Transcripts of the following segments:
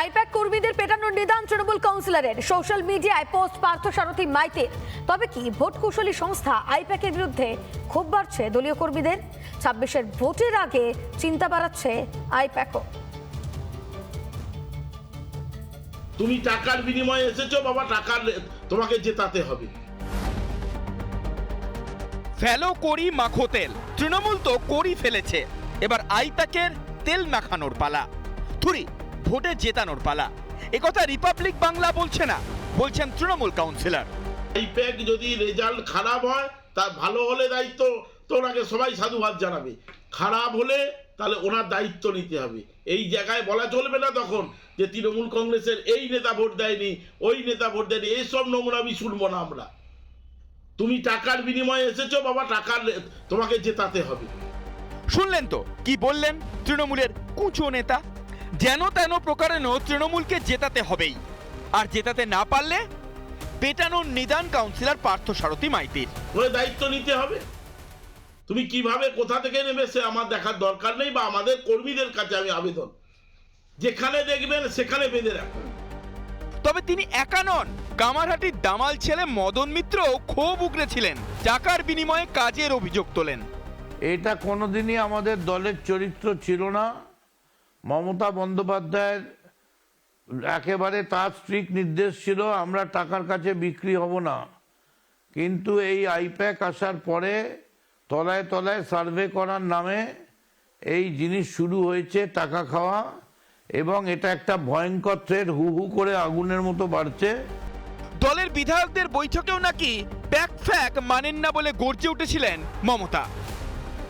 I-PAC কর্মীদের পেটানোর নিদান তৃণমূল কাউন্সিলরের। সোশ্যাল মিডিয়ায় পোস্ট পার্থ সারথী মাইতির। তবে কি ভোট কুশলী সংস্থা আইপ্যাকের বিরুদ্ধে ক্ষোভ বাড়ছে দলীয় কর্মীদের? ছাব্বিশের ভোটের আগে চিন্তা বাড়াচ্ছে আইপ্যাকও। তুমি টাকার বিনিময়ে এসেছ বাবা টাকার তোমাকে জেতাতে হবে। ফেলো করি মাখো তেল তৃণমূল তো করি ফেলেছে। এবার আইপ্যাকের তেল মাখানোর পালা। থুরি ভোটে জেতানোর পালা। একথা রিপাবলিক বাংলা বলছে না বলছেন তৃণমূল কাউন্সিলর এই প্যাক যদি রেজাল্ট খারাপ হয় তা ভালো হলে দায়িত্ব তো ওনাকে সবাই সাধুবাদ জানাবে। খারাপ হলে তাহলে ওনার দায়িত্ব নিতে হবে। এই জায়গায় বলা চলবে না তখন যে তৃণমূল কংগ্রেসের এই নেতা ভোট দেয়নি ওই নেতা ভোট দেয়নি এইসব নমুনা আমি শুনব না আমরা। তুমি টাকার বিনিময়ে এসেছ বাবা টাকার তোমাকে জেতাতে হবে। শুনলেন তো কি বললেন তৃণমূলের কুচো নেতা? যেন তেন প্রকারেণ তৃণমূলকে জেতাতে হবেই। আর জেতাতে না পারলে পেটানোর নিদান কাউন্সিলর পার্থ সারথী মাইতির। ওই দায়িত্ব নিতে হবে। তুমি কীভাবে কোথা থেকে নেবে সে আমার দেখার দরকার নেই বা আমাদের কর্মীদের কাছে আমি আবেদন। যেখানে দেখবেন সেখানে বেঁধে রাখুন। তবে তিনি একা নন। কামারহাটির দামাল ছেলে মদন মিত্র ক্ষোভ উগড়েছিলেন টাকার বিনিময়ে কাজের অভিযোগ তোলেন। এটা কোনোদিনই আমাদের দলের চরিত্র ছিল না। মমতা বন্দ্যোপাধ্যায়ের একেবারে তার স্ট্রিক নির্দেশ ছিল, আমরা টাকার কাছে বিক্রি হব না। কিন্তু এই আইপ্যাক আসার পরে তলায় তলায় সার্ভে করার নামে এই জিনিস শুরু হয়েছে টাকা খাওয়া, এবং এটা একটা ভয়ঙ্কর থ্রেড হু হু করে আগুনের মতো বাড়ছে। দলের বিধায়কদের বৈঠকেও নাকি ব্যাক ফ্যাক মানেন না বলে গর্জে উঠেছিলেন মমতা।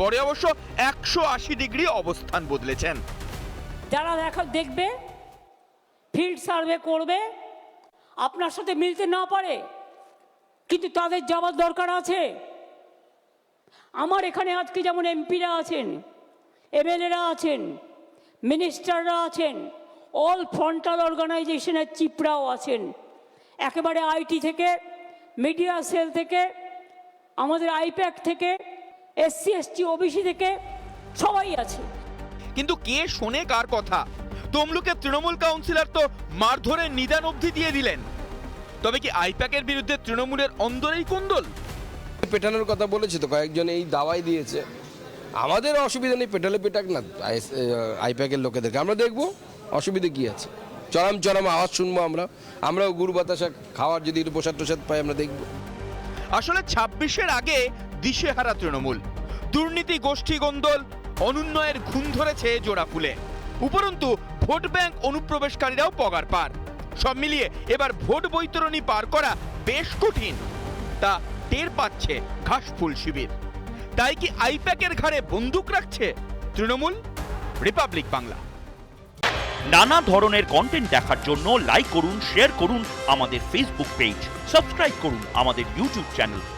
পরে অবশ্য একশো আশি ডিগ্রি অবস্থান বদলেছেন। যারা দেখা দেখবে ফিল্ড সার্ভে করবে, আপনার সাথে মিলতে না পারে, কিন্তু তাদের যাওয়ার দরকার আছে। আমার এখানে আজকে যেমন এমপিরা আছেন, এমএলএরা আছেন, মিনিস্টাররা আছেন অল ফ্রন্টাল অর্গানাইজেশনের চিপরাও আছেন। একেবারে আইটি থেকে মিডিয়া সেল থেকে, আমাদের আইপ্যাক থেকে, এসসি, এসটি, ওবিসি থেকে সবাই আছে। কিন্তু কে শোনে কার কথা? তমলুকে তৃণমূল কাউন্সিলর তো মারধরের নিদান অবধি দিয়ে দিলেন। তবে কি আইপ্যাকের বিরুদ্ধে তৃণমূলের অন্দরেই কুন্দল? পেটানোর কথা বলেছে তো কয়েকজন এই দাওয়াই দিয়েছে। আমাদের অসুবিধা নেই পেটালে পেটাক না আইপ্যাকের লোকেদেরকে। আমরা দেখব অসুবিধা কি আছে। চরম চরম আওয়াজ শুনব আমরা। আমরাও গুরু বাতাসা খাওয়ার যদি একটু প্রসাদ টোসাদ পাই আমরা দেখব। আসলে ছাব্বিশের আগে দিশেহারা তৃণমূল। দুর্নীতি গোষ্ঠী গন্দল অনুন্নয়ের ঘুম ধরেছে জোড়া ফুলে। উপরন্তু, ভোট ব্যাংক অনুপ্রবেশকারীরাও পগার পার। সব মিলিয়ে এবার ভোট বৈতরণী পার করা বেশ কঠিন। তা টের পাচ্ছে ঘাসফুল শিবির। তাই কি আইপ্যাকের ঘাড়ে বন্দুক রাখছে? তৃণমূল, রিপাবলিক বাংলা। নানা ধরনের কন্টেন্ট দেখার জন্য লাইক করুন শেয়ার করুন আমাদের ফেসবুক পেজ সাবস্ক্রাইব করুন আমাদের ইউটিউব চ্যানেল